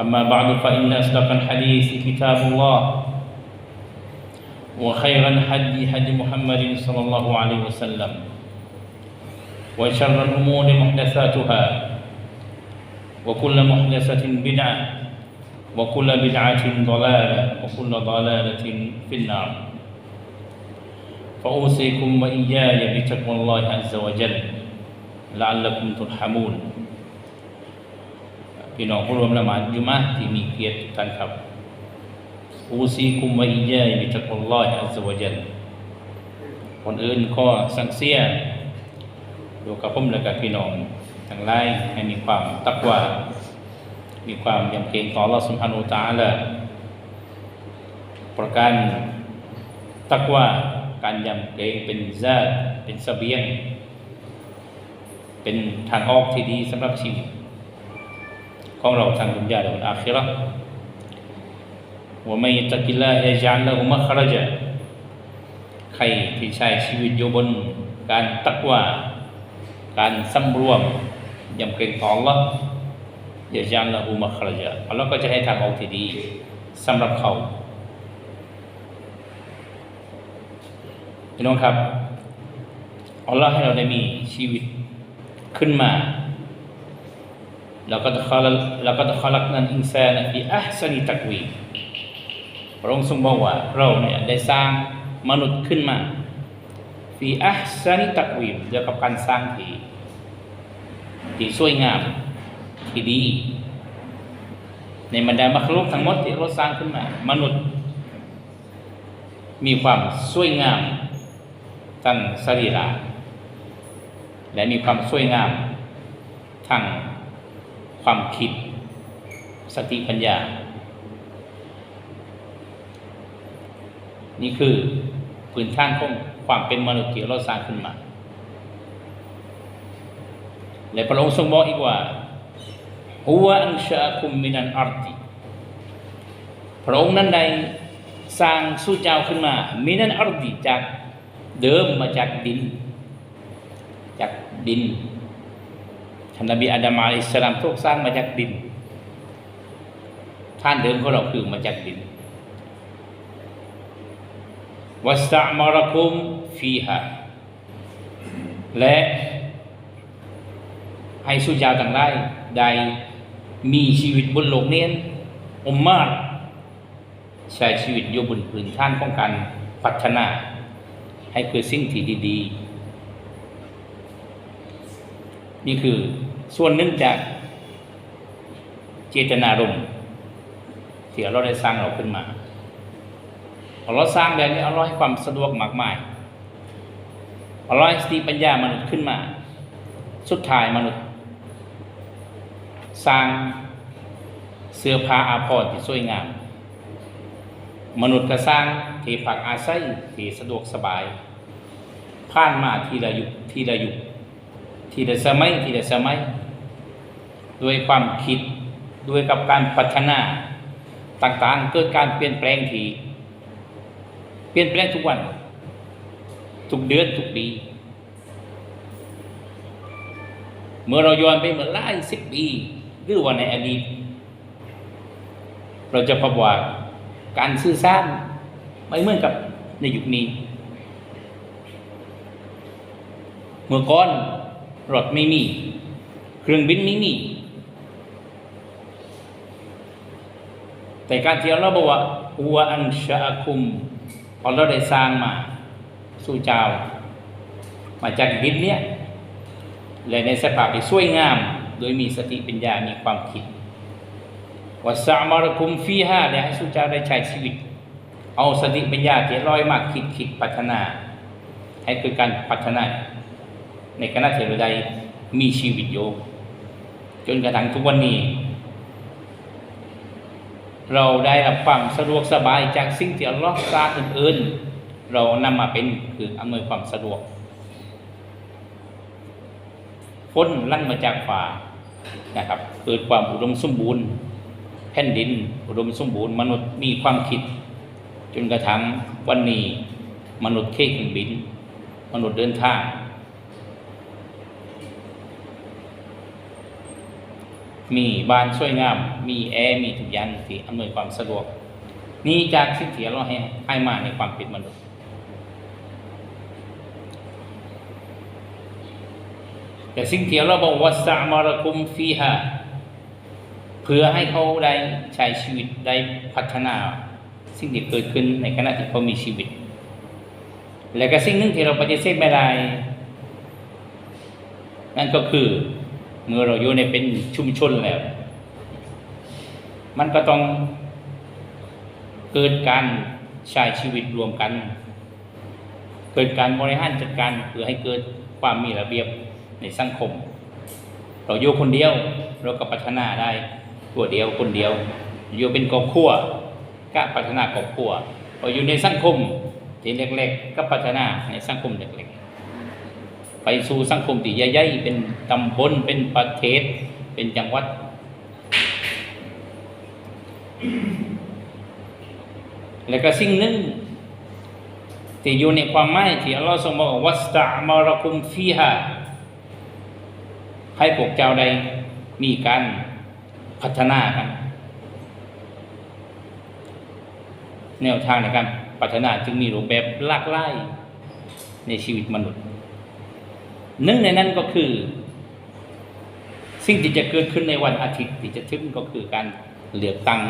أما بعد فإن أصدق الحديث كتاب الله وخير الهدي هدي محمد صلى الله عليه وسلم وشر الأمور محدثاتها وكل محدثة بدعة وكل بدعة ضلالة وكل ضلالة في النار. فأوصيكم وإياي بتقوى الله عز وجل لعلكم ترحمون. พี่น้องผู้รวมละหมาดยุมะที่มีเกียรติท่านครับอูซีคุมวะอียายบิตักวัลลอฮิอัลลอฮฺวะจัลคนอื่นก็สังเสียอยู่กับผมและกับพี่น้องทั้งหลายให้มีความตักว่า มีความยำเกรงต่อ Allah Subhanahu Wa Taala ประการตักว่าการยำเกรงเป็นซาเป็นเสบียง เป็นทางออกที่ดีสำหรับชีวิต ของเราทางดุนยาและอาคิเราะห์ว่าไม่ตะกิลลาฮยจัลละฮุมัครจะใครที่ใช้ชีวิตอยู่บนการตักว่าการสำรวมยำเกรงต่อ Allah ยจัลละฮุมัครจะอัลลอฮ์ก็จะให้ทางออกที่ดีสำหรับเขาพี่น้องครับอัลลอฮ์ให้เราได้มีชีวิตขึ้นมา لقد خلق لقد خلقنا الإنسان في أحسن تقويم พระองค์ทรงบอกว่าเราเนี่ยได้สร้างมนุษย์ขึ้นมาฟีอัพซานิตักวีมเกี่ยวกับการสร้างที่ที่สวยงามที่ดี ในบรรดามัคลุกทั้งหมดที่เราสร้างขึ้นมา มนุษย์ มีความสวยงามทั้งสรีระและมีความสวยงามทั้ง ความคิด สติปัญญา นี่คือพื้นฐานของความเป็นมนุษย์ที่เราสร้างขึ้นมา และพระองค์ทรงบอกอีกว่าฮุวอันชาคุมมินันอัรติพระองค์นั้นได้สร้างสู้เจ้าขึ้นมา มินันอัรติจากเดิมมาจากดิน จากดิน ท่านนบีอาดัมอะลัยฮิสลามถูกสร้างมาจากดิน ท่านเดิมของเราคือมาจากดินวัสตะมารคุมฟีฮาและให้สุจาต่างได้ได้มีชีวิตบนโลกนี้อุมมาใช้ชีวิตอยู่บนพื้นฐานของการพัฒนา ให้เกิดสิ่งที่ดี ๆ นี่คือส่วนหนึ่งจากเจตนารมณ์ที่เราได้สร้างเราขึ้นมาเราสร้างแบบนี้เราให้ความสะดวกมากมายเราให้สติปัญญามนุษย์ขึ้นมา สุดท้ายมนุษย์ สร้างเสื้อผ้าอาภรณ์ที่สวยงาม มนุษย์ก็สร้างที่พักอาศัยที่สะดวกสบายผ่านมาทีละยุคทีละยุค ทีละสมัยทีละสมัยด้วยความคิดด้วยกับการพัฒนาต่างๆ เกิดการเปลี่ยนแปลงทีเปลี่ยนแปลงทุกวัน ทุกเดือนทุกปี เมื่อเราย้อนไปเมื่อหลายสิบปีหรือว่าในอดีต เราจะพบว่าการสื่อสารไม่เหมือนกับในยุคนี้ เมื่อก่อน รถไม่มี เครื่องบินไม่มี แต่การที่อัลลอฮ์บอกว่าหัวอันชาคุมอัลลอฮ์ได้สร้างมาสู่เจ้า มาจากดินเนี่ยและในสภาพที่สวยงาม โดยมีสติปัญญา มีความคิดวัสามารคุมฟีฮาและให้สู่เจ้าได้ใช้ชีวิต เอาสติปัญญาที่ลอยมากคิดคิดพัฒนา ให้เกิดการพัฒนา ในคณะเทวดามีชีวิตอยู่จนกระทั่งทุกวันนี้ เราได้รับความสะดวกสบายจากสิ่งที่อัลลอฮ์สร้างอื่นๆ เรานำมาเป็นคืออำนวยความสะดวกฝนลั่งมาจากฝ่านะครับเกิดความอุดมสมบูรณ์ แผ่นดิน อุดมสมบูรณ์ มนุษย์มีความคิด จนกระทั่งวันนี้ มนุษย์เข่เครื่องบิน มนุษย์เดินทาง มีบ้านสวยงาม มีแอร์ มีทุกอย่างที่อำนวยความสะดวก นี่จากสิ่งที่เราให้ให้มาในความเป็นมนุษย์แต่สิ่งที่เราบอกว่าสามารคุมฟีฮาเพื่อให้เขาได้ใช้ชีวิตได้พัฒนา สิ่งที่เกิดขึ้นในขณะที่เขามีชีวิต และก็สิ่งหนึ่งที่เราปฏิเสธไม่ได้นั่นก็คือ เมื่อเราอยู่ในเป็นชุมชนแล้ว มันก็ต้องเกิดการใช้ชีวิตรวมกัน เกิดการบริหารจัดการเพื่อให้เกิดความมีระเบียบในสังคม เราอยู่คนเดียวเราก็พัฒนาได้ตัวเดียวคนเดียว อยู่เป็นครอบครัวก็พัฒนาครอบครัวเราอยู่ในสังคมที่เล็กๆ ก็พัฒนาในสังคมเล็กๆ ไปสู่สังคมที่ใหญ่ๆเป็นตำบลเป็นประเทศ เป็นจังหวัด แล้วก็สิ่งหนึ่งที่อยู่ในความหมายที่อัลลอฮ์ทรงบอกว่าวัสตะมารคุมฟีฮาให้พวกเจ้าได้มีการพัฒนากัน แนวทางในการพัฒนาจึงมีรูปแบบหลากหลายในชีวิตมนุษย์ หนึ่งในนั้นก็คือ สิ่งที่จะเกิดขึ้นในวันอาทิตย์ที่จะถึงก็คือการเหลือกตั้ง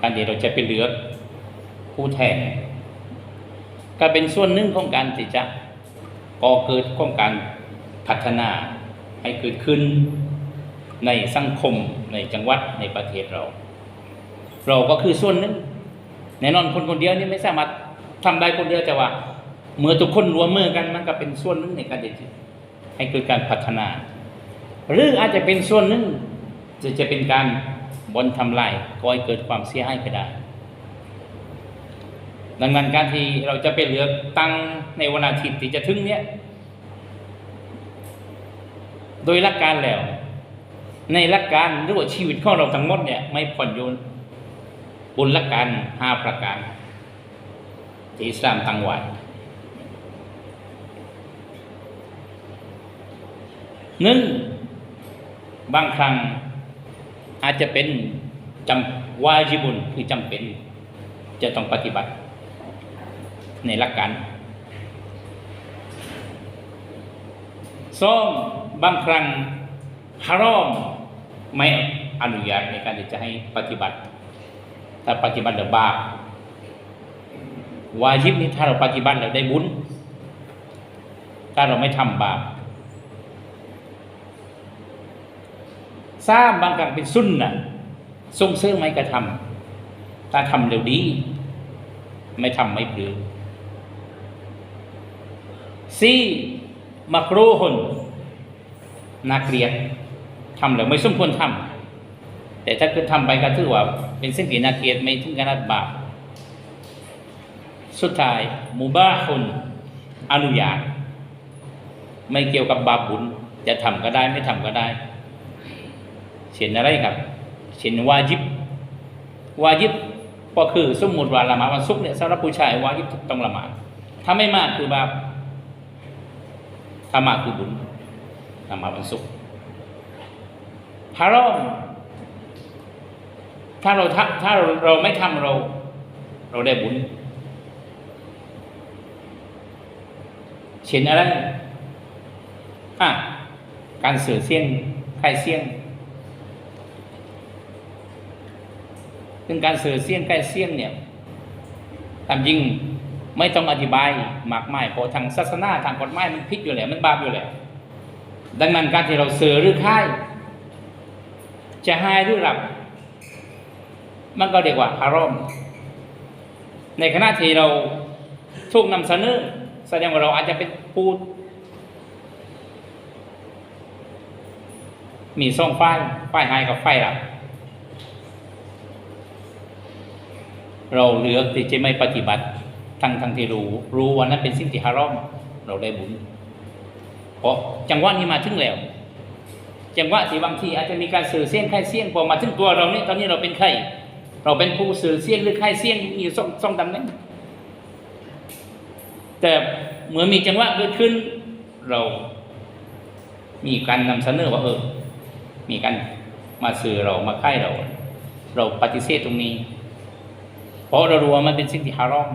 การที่เราจะไปเลือกผู้แทนก็เป็นส่วนหนึ่งของการที่จะก่อเกิดของการพัฒนาให้เกิดขึ้นในสังคมในจังหวัดในประเทศเรา เราก็คือส่วนหนึ่งแน่นอนคนคนเดียวนี่ไม่สามารถทำได้คนเดียวแต่ว่า เมื่อทุกคนรวมมือกันมันก็เป็นส่วนหนึ่งในการที่จะให้เกิดการพัฒนา หรืออาจจะเป็นส่วนหนึ่งจะจะเป็นการบนทำลายก่อให้เกิดความเสียหายก็ได้ ดังนั้นการที่เราจะไปเลือกตั้งในวันอาทิตย์ที่จะถึงเนี้ยโดยหลักการแล้ว ในหลักการหรือว่าชีวิตของเราทั้งหมดเนี่ยไม่ผ่อนโยนบนหลักการห้าประการที่อิสามตั้งไว้ หนึ่งบางครั้งอาจจะเป็นจำวาจิบุลคือจำเป็น จะต้องปฏิบัติ ในหลักการสองบางครั้งฮารอมไม่อนุญาตในการที่จะให้ปฏิบัติ ถ้าปฏิบัติแล้วบาปวาจิบนี่ถ้าเราปฏิบัติแล้วได้บุญ ถ้าเราไม่ทำบาป ทราบบางครั้งเป็นสุนนะส่งเสริมไม่กระทำถ้าทำเร็วดี ไม่ทำไม่ปลือสี่มักรูฮุนน่าเกลียดทำแล้วไม่สมควรทำแต่ถ้าเกิดทำไปก็ถือว่า เป็นสิ่งที่นาเกลียดไม่ถึงขนาดบาปสุดท้ายมุบาฮุนอนุญาตไม่เกี่ยวกับบาปบุญจะทำก็ได้ไม่ทำก็ได้ เช่นอะไรครับ เช่นวาจิบ วาจิบก็คือสมมุติว่าละหมาดวันศุกร์เนี่ยสำหรับผู้ชายวาจิบต้องละหมาดถ้าไม่มากคือบาปถ้ามากคือบุญละหมาดวันศุกร์ฮารอมถ้าเราถ้าถ้าเราเราไม่ทำเรา เราได้บุญเช่นอะไรอะการเสือเสี่ยงใครเสี่ยง ซึ่งการเสือเสี้ยงใกล้เสี้ยงเนี่ยตามจริงไม่ต้องอธิบายมากมายเพราะทางศาสนาทางกฎหมายมันผิดอยู่แล้วมันบาปอยู่แล้วดังนั้นการที่เราเสือหรือค่ายจะให้หรือหลับ มันก็เรียกว่าอารมณ์ในขณะที่เราถูกนำเสนอแสดงว่าเราอาจจะเป็นผู้มีสองฝ่ายฝ่ายให้กับฝ่ายหลับ เราเลือกที่จะไม่ปฏิบัติทั้งทั้งที่รู้ รู้ว่านั้นเป็นสิ่งที่ฮารอมเราได้บุญเพราะจังหวะนี้มาถึงแล้วจังหวะที่บางทีอาจจะมีการสื่อเสี้ยงไข้เสี้ยงพอมาถึงตัวเราเนี่ยตอนนี้เราเป็นไข้เราเป็นผู้สื่อเสี้ยงหรือไข้เสี้ยงมีอยู่องสองตำแหน่งแต่เมื่อมีจังหวะเกิดขึ้น เรามีการนำเสนอว่าเออมีการมาสื่อเรามาไข้เรา เราปฏิเสธตรงนี้ เพราะเรารู้ว่ามันเป็นสิ่งที่ฮารอม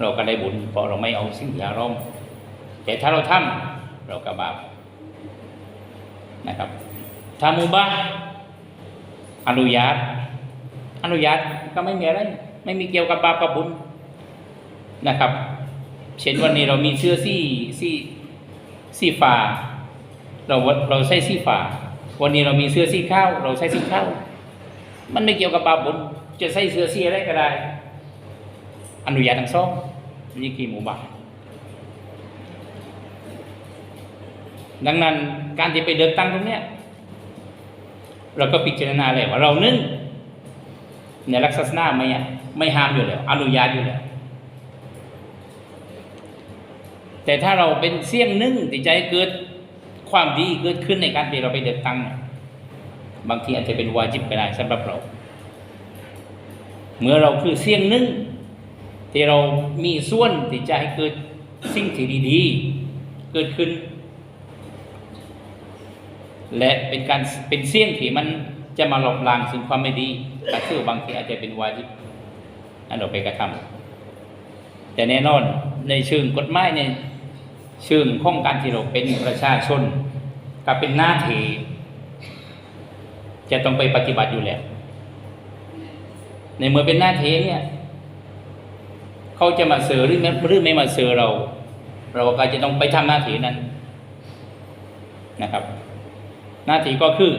เราก็ได้บุญเพราะเราไม่เอาสิ่งที่ฮารอม แต่ถ้าเราทำเราก็บาปนะครับถ้ามุบาอนุญาตอนุญาตก็ไม่มีอะไร ไม่มีเกี่ยวกับบาปกับบุญนะครับ เช่นวันนี้เรามีเสื้อสีสีสีฟ้าเราเราใช้สีฟ้าวันนี้เรามีเสื้อสีข้าว เราใช้สีข้าว มันไม่เกี่ยวกับบาปบุญ จะใส่เสื้อเสีอะไรก็ได้ อนุญาตทั้งสองนี่คือหมู่บ้านดังนั้นการที่ไปเลือกตั้งตรงเนี้ยเราก็พิจารณาเลยว่าเรานึ่งในลักษณะไม่ไม่ห้ามอยู่แล้วอนุญาตอยู่แล้วแต่ถ้าเราเป็นเสี่ยงนึ่งติดใจเกิดความดีเกิดขึ้นในการที่เราไปเลือกตั้ง บางทีอาจจะเป็นวาจิบก็ได้สำหรับเรา เมื่อเราคือเสี่ยงนึ่งที่เรามีส่วนที่จะให้เกิดสิ่งที่ดีๆ เกิดขึ้น และเป็นการเป็นเสี่ยงที่มันจะมาหลบล้างสิ่งความไม่ดีก็คือบางทีอาจจะเป็นวาจิบอันเราไปกระทำแต่แน่นอนในเชิงกฎหมายในเชิงข้องการที่เราเป็นประชาชนก็เป็นหน้าที่จะต้องไปปฏิบัติอยู่แล้ว ในเมื่อเป็นหน้าที่เนี่ยเขาจะมาเสือหรือไม่หรือไม่มาเสือเรา เราก็จะต้องไปทำหน้าที่นั้นนะครับ หน้าที่ก็คือ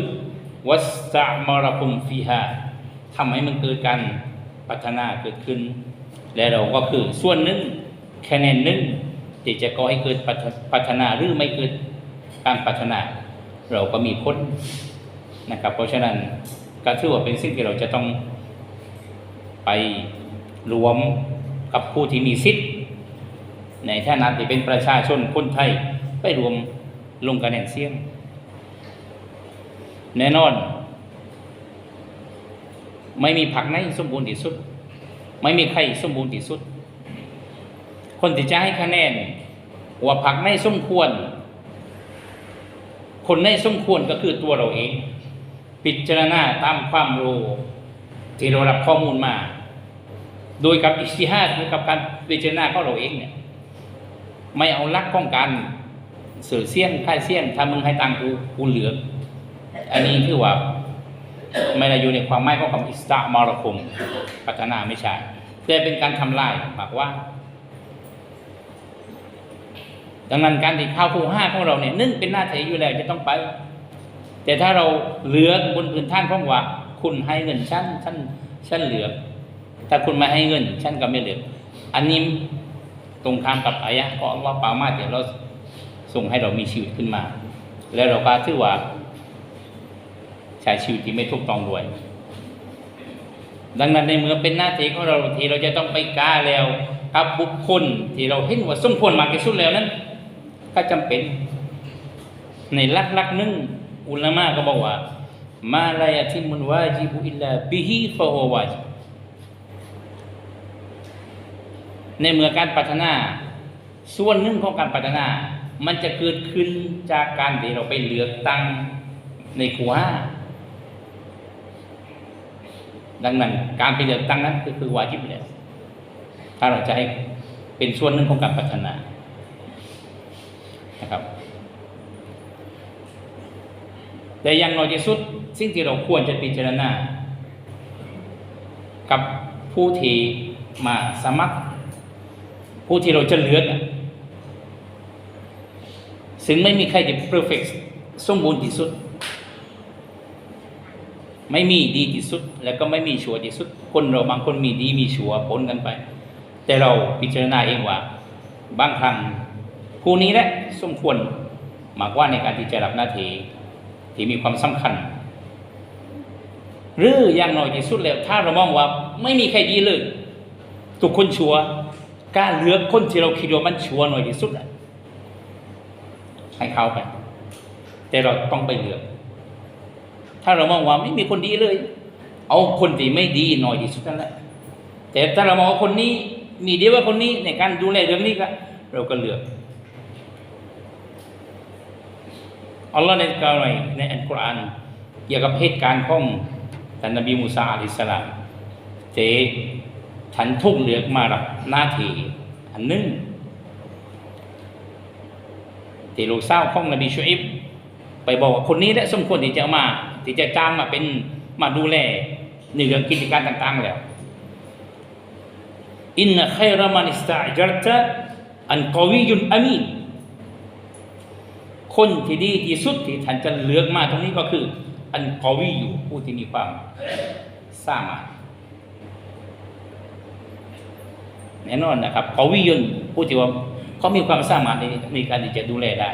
วัสสะมรคุมฟีฮาทำให้มันเกิดการพัฒนาเกิดขึ้น และเราก็คือส่วนหนึ่งคะแนนหนึ่งที่จะก่อให้เกิดพัฒนาหรือไม่เกิดการพัฒนา เราก็มีพ้นนะครับ เพราะฉะนั้นก็ถือว่าเป็นสิ่งที่เราจะต้อง ไปรวมกับผู้ที่มีสิทธิ์ในฐานะที่เป็นประชาชนคนไทยไปรวมลงคะแนนเสียง แน่นอน ไม่มีผักในสมบูรณ์ที่สุด ไม่มีใครสมบูรณ์ที่สุด คนที่จะให้คะแนนว่าผักในสมควร คนในสมควรก็คือตัวเราเอง พิจารณาตามความรู้ ที่เรารับข้อมูลมา โดยกับอิสติฮาดโดยกับการพิจารณาของเราเองเนี่ย ไม่เอาลักของการเสือเสี้ยนค่ายเสี้ยนถ้ามึงให้ตังกูกูเหลือ อันนี้คือว่าไม่ได้อยู่ในความหมายของคำอิสตามารคุมพัฒนาไม่ใช่แต่เป็นการทำลายหมากว่า ดังนั้นการที่ข้าวคู่ห้าของเราเนี่ยนึ่งเป็นหน้าที่อยู่แล้วจะต้องไป แต่ถ้าเราเหลือบนพื้นฐานของว่า คุณให้เงินฉันฉันฉันเหลือ ถ้าคุณไม่ให้เงินฉันก็ไม่เหลือ อันนี้ตรงข้ามกับอายะของอัลลอฮ์ปามาเดี๋ยวเราส่งให้เรามีชีวิตขึ้นมา แล้วเราก็ถือว่าใช้ชีวิตที่ไม่ถูกต้องด้วย ดังนั้นในเมื่อเป็นหน้าที่ของเราทีเราจะต้องไปกล้าแล้วกับบุคคลที่เราเห็นว่าสมควรมากที่สุดแล้วนั้น ก็จำเป็น ในลักลักนึงอุลามะก็บอกว่า มาลายทิมุนวาจิบุอิลลาบิฮิฟะฮวาจิในเมื่อการพัฒนา ส่วนหนึ่งของการพัฒนา มันจะเกิดขึ้นจากการที่เราไปเหลือกตั้งในครูห้าดังนั้น การไปเลือกตั้งนั้นก็คือวาจิบเลยถ้าเราจะให้เป็นส่วนหนึ่งของการพัฒนานะครับ แต่อย่างน้อยที่สุด สิ่งที่เราควรจะพิจารณา กับผู้ที่มาสมัคร ผู้ที่เราจะเลือกซึ่งไม่มีใครที่ perfect สมบูรณ์ที่สุด ไม่มีดีที่สุด แล้วก็ไม่มีชั่วที่สุด คนเราบางคนมีดีมีชั่วปนกันไป แต่เราพิจารณาเองว่า บางครั้งผู้นี้แหละสมควรมากกว่าในการที่จะรับหน้าที่ ที่มีความสำคัญ หรืออย่างน้อยที่สุดแล้วถ้าเรามองว่าไม่มีใครดีเลยทุกคนชัวกล้ารเลือกคนที่เราคิดว่ามันชัวหน่อยที่สุดอะให้เขาไป แต่เราต้องไปเลือก ถ้าเรามองว่าไม่มีคนดีเลย เอาคนที่ไม่ดีหน่อยที่สุดนั่นแหละแต่ถ้าเรามองว่าคนนี้มีดีกว่าคนนี้ในการดูแลเรื่องนี้ก็เราก็เลือก อัลลอฮ์ในกล่าวในในอัลกุรอานเกี่ยวกับเหตุการณ์ของท่านนบีมูซาอะลัยฮิสลามเจฉันทุกเหลือกมารับหน้าที่อันหนึ่งที่ลูกสาวของนบีชูอิบไปบอกว่าคนนี้แหละสมควรที่จะมาที่จะจ้างมาเป็นมาดูแลในเรื่องกิจการต่าง ๆ แล้วอินนัขัยรมันอิสตาจัตอันกวียุนอามีน คนที่ดีที่สุดที่ท่านจะเลือกมาตรงนี้ก็คือ อันกวีอยู่ผู้ที่มีความสามารถแน่นอนนะครับกวียุนผู้ที่ว่าเขามีความสามารถในในการที่จะดูแลได้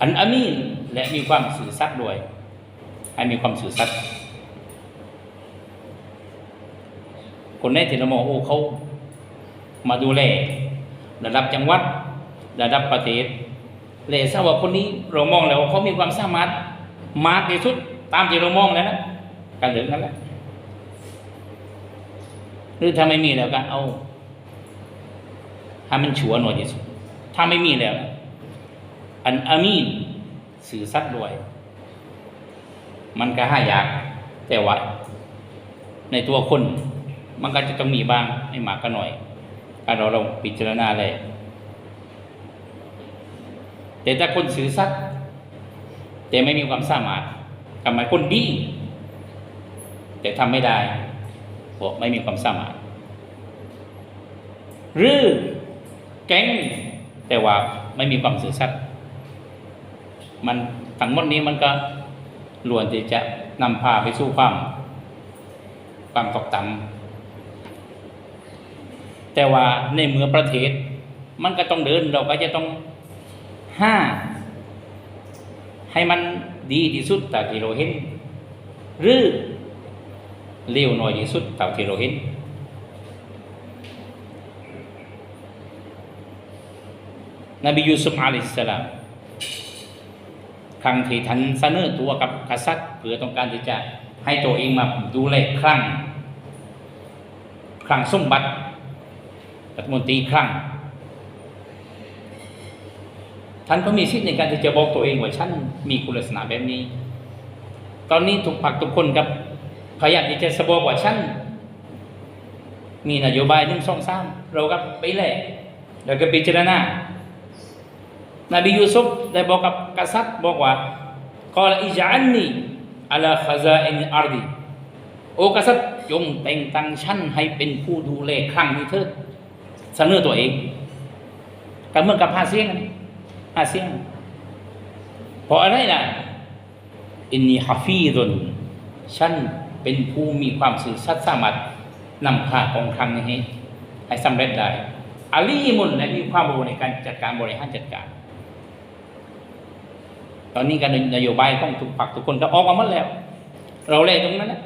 อันอามีนและมีความสื่อสัตย์ด้วย ให้มีความสื่อสัตย์คนในที่เรามองโอ้เขามาดูแลระดับจังหวัด ระดับประเทศเลยทราบว่าคนนี้เรามองแล้วว่าเขามีความสามารถมากที่สุดตามที่เรามองแล้วนะการเลือนั้นแหละหรือถ้าไม่มีแล้วก็เอาให้มันชัวร์หน่อยที่สุดถ้าไม่มีแล้ว อันอามีนสื่อสัตย์ด้วย มันก็ห้ายาก แต่ว่าในตัวคน มันก็จะต้องมีบ้างไม่มากก็หน่อยเราลองพิจารณาเลย แต่ถ้าคนสื่อสัตย์แต่ไม่มีความสามารถกำหมายคนดีแต่ทำไม่ได้พราะไม่มีความสามารถ หรือแก๊งแต่ว่าไม่มีความสื่อสัตย์มันทั้งหมดนี้มันก็ล้วนที่จะนำพาไปสู่ความ ความตกต่ำแต่ว่าในเมืองประเทศ มันก็ต้องเดินเราก็จะต้อง ห้าให้มันดีที่สุดตามที่เราเห็น หรือเลวหน้อยที่สุดตามที่เราเห็นนบียูซุฟอะลัยฮิสลามครั้งที่ท่านเสนอตัวกับกษัตริย์เพื่อต้องการที่จะให้ตัวเองมาดูแลครั้งครั้งสมบัติรัฐมนตรีครั้ง ท่านก็มีสิทธิ์ในการที่จะบอกตัวเองว่าฉันมีคุณลักษณะแบบนี้ ตอนนี้ทุกผักทุกคนครับพยายามที่จะสบอกว่าฉันมีนโยบายหนึ่งสองสามเราก็ไปแหละแล้วก็พิจารณานบียูซุฟได้บอกกับกษัตริย์บอกว่ากอลอิจันนีอัลาขซาอินอาร์ดีโอกษัตริย์จงแต่งตั้งฉันให้เป็นผู้ดูแลครั้งนี้เถิดเสนอตัวเองกับเมื่อกับหาเสียง หาเสียงเพราะอะไรล่ะอินนีฮาฟีรุนฉันเป็นผู้มีความสื่อสัตย์สามารถนำพาของครั้งนี้ให้สำเร็จได้อาลีมุนและมีความรู้ในการจัดการบริหารจัดการ ตอนนี้การนโยบายของทุกฝักทุกคนก็ออกมาหมดแล้ว เราเลยตรงนั้นนะ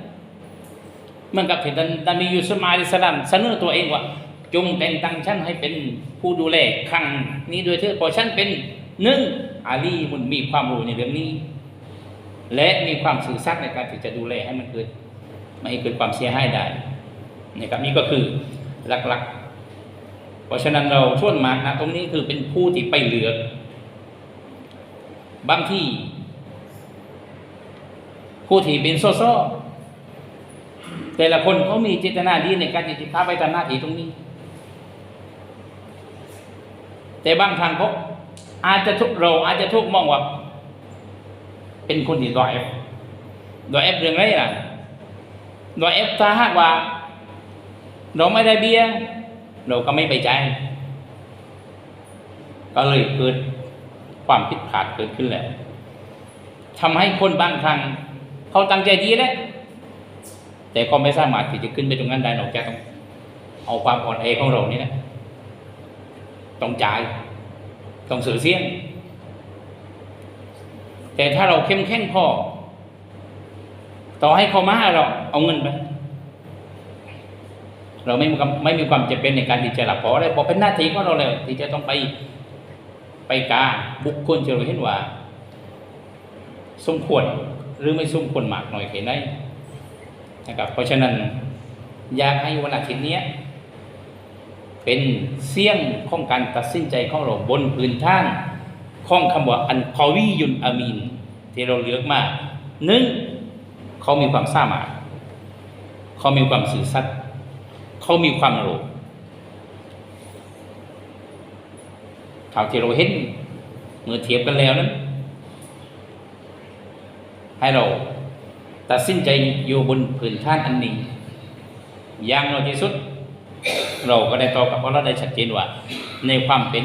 เมือนกับที่นบียูซุฟมาลิสลามเสนอตัวเองว่า จงแต่งตั้งฉันให้เป็นผู้ดูแลครั้งนี้โดยเถิดเพราะฉันเป็น หนึ่งอาลีมุนมีความรู้ในเรื่องนี้ และมีความสื่อสัตย์ในการที่จะดูแลให้มันเกิดไม่ให้เกิดความเสียหายได้นะครับนี่ก็คือหลักๆ เพราะฉะนั้นเราช่วนมากนะตรงนี้คือเป็นผู้ที่ไปเหลือกบางที่ผู้ที่เป็นโซโซแต่ละคนเขามีเจตนาดีในการจะเข้าไปทำหน้าที่ตรงนี้ แต่บางทางเขา อาจจะทุกเราอาจจะทุกมองว่า เป็นคนที่ดอยดอยเอฟเรื่องไรล่ะโดยเอฟถ้าหากว่า เราไม่ได้เบี้ยเราก็ไม่ไปใจ ก็เลยเกิดความผิดพลาดเกิดขึ้นแหละทำให้คนบางครั้งเขาตั้งใจดีแล้วแต่ก็ไม่สามารถที่จะขึ้นไปตรงนั้นได้นอกจากต้องเอาความอ่อนแอของเรานี่แหละต้องจ่าย ต้องเสือเสียง แต่ถ้าเราเข้มแข็งพอ ต่อให้เขามาเราเอาเงินไป เราไม่มีความไม่มีความจำเป็นในการที่จะหลับพอไรเพราะเป็นหน้าที่ของเราแล้วที่จะต้องไปไปกาบุคคลที่เราเห็นว่า สมควรหรือไม่สมควรมากหน่อยแค่ไหนนะครับเพราะฉะนั้นอยากให้วันอาทิตย์เนี้ย เป็นเสี่ยงของการตัดสินใจของเราบนพื้นฐานของคำว่าอันคอวียุนอามีนที่เราเลือกมาหนึ่งเขามีความสามารถเขามีความสื่อสัตย์เขามีความรู้เท่าที่เราเห็นเมื่อเทียบกันแล้วนั้นให้เราตัดสินใจอยู่บนพื้นฐานอันนี้อย่างน้อยที่สุด เราก็ได้ตอบกับว่าเราได้ชัดเจนว่า ในความเป็น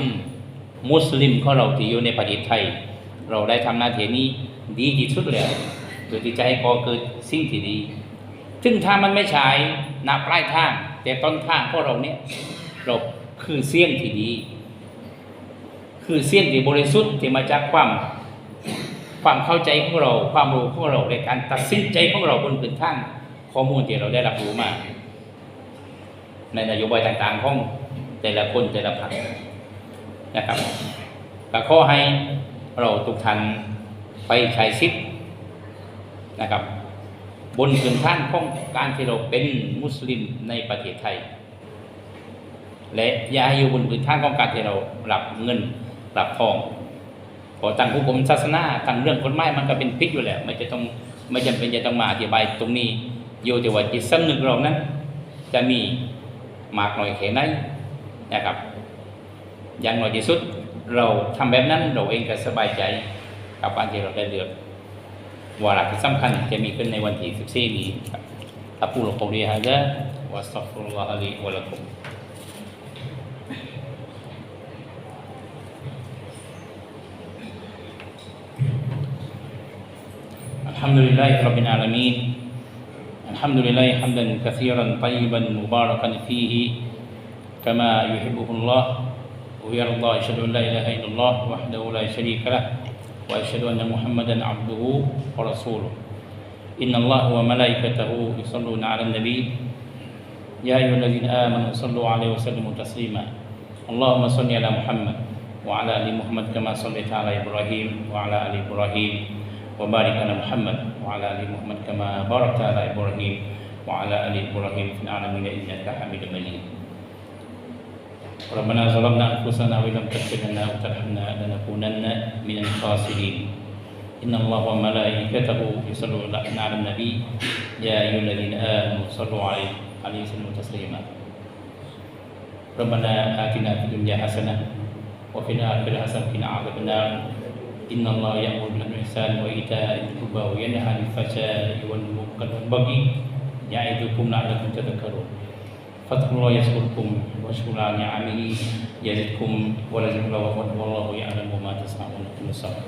มุสลิมของเราที่อยู่ในประเทศไทย เราได้ทำหน้าที่นี้ดีที่สุดแล้วโดยที่จะให้ก่อเกิดสิ่งที่ดี ซึ่งถ้ามันไม่ใช่น้าปลายทาง แต่ต้นทางของเราเนี่ยเราคือเสี้ยงที่ดี คือเสี้ยงที่บริสุทธิ์ที่มาจากความความเข้าใจของเรา ความรู้ของเราในการตัดสินใจของเราบนพื้นฐานข้อมูลที่เราได้รับรู้มา ในนโยบายต่างๆ ของแต่ละคนแต่ละพรรคนะครับก็ขอให้เราทุกท่านไปใช้สิทธิ์นะครับ บนพื้นฐานของการที่เราเป็นมุสลิมในประเทศไทย และอย่าให้อยู่บนพื้นฐานของการที่เราหลับเงินหลับทองพอตั้งผู้กรมศาสนาตั้งเรื่องกฎหมายมันก็เป็นพิษอยู่แล้วไม่จะต้องไม่จำเป็นจะต้องมาอธิบายตรงนี้โยแต่ว่าจิตสำนึกเรานั้นจะมี มากน้อยแค่ไหนนะครับ อย่างน้อยที่สุด เราทำแบบนั้นเราเองก็สบายใจกับการที่เราได้เลือกวาระที่สำคัญจะมีขึ้นในวันที่ 14 นี้ครับอัปูลกอลีฮะดะวะสตัฆฟิรุลลอฮะลีวะลักุม الحمد لله رب العالمين الحمد لله حمدا كثيرا طيبا مباركا فيه كما يحبه الله ويرضى. أشهد أن لا إله إلا الله وحده لا شريك له وأشهد أن محمدا عبده ورسوله. إن الله وملائكته يصلون على النبي. يا أيها الذين آمنوا صلوا عليه وسلموا تسليما. اللهم صل على محمد وعلى آل محمد كما صليت على إبراهيم وعلى آل إبراهيم. وبارك على محمد وعلى آل محمد كما باركت على إبراهيم وعلى آل إبراهيم في العالمين إنك حميد مجيد. ربنا ظلمنا أنفسنا وإن لم تغفر لنا وترحمنا لنكونن من الخاسرين. إن الله وملائكته يصلون على النبي. يا أيها الذين آمنوا صلوا عليه عليه وسلموا تسليما. ربنا آتنا في الدنيا حسنة وفي الآخرة حسنة وقنا عذاب النار. إن الله يأمر بالإحسان وإيتاء ذي القربى وينهى عن الفحشاء والمنكر والبغي يعظكم لعلكم تذكرون فاتقوا الله يذكركم واشكروا على نعمه يزدكم ولذكر الله والله يعلم ما تصنعون كل صبر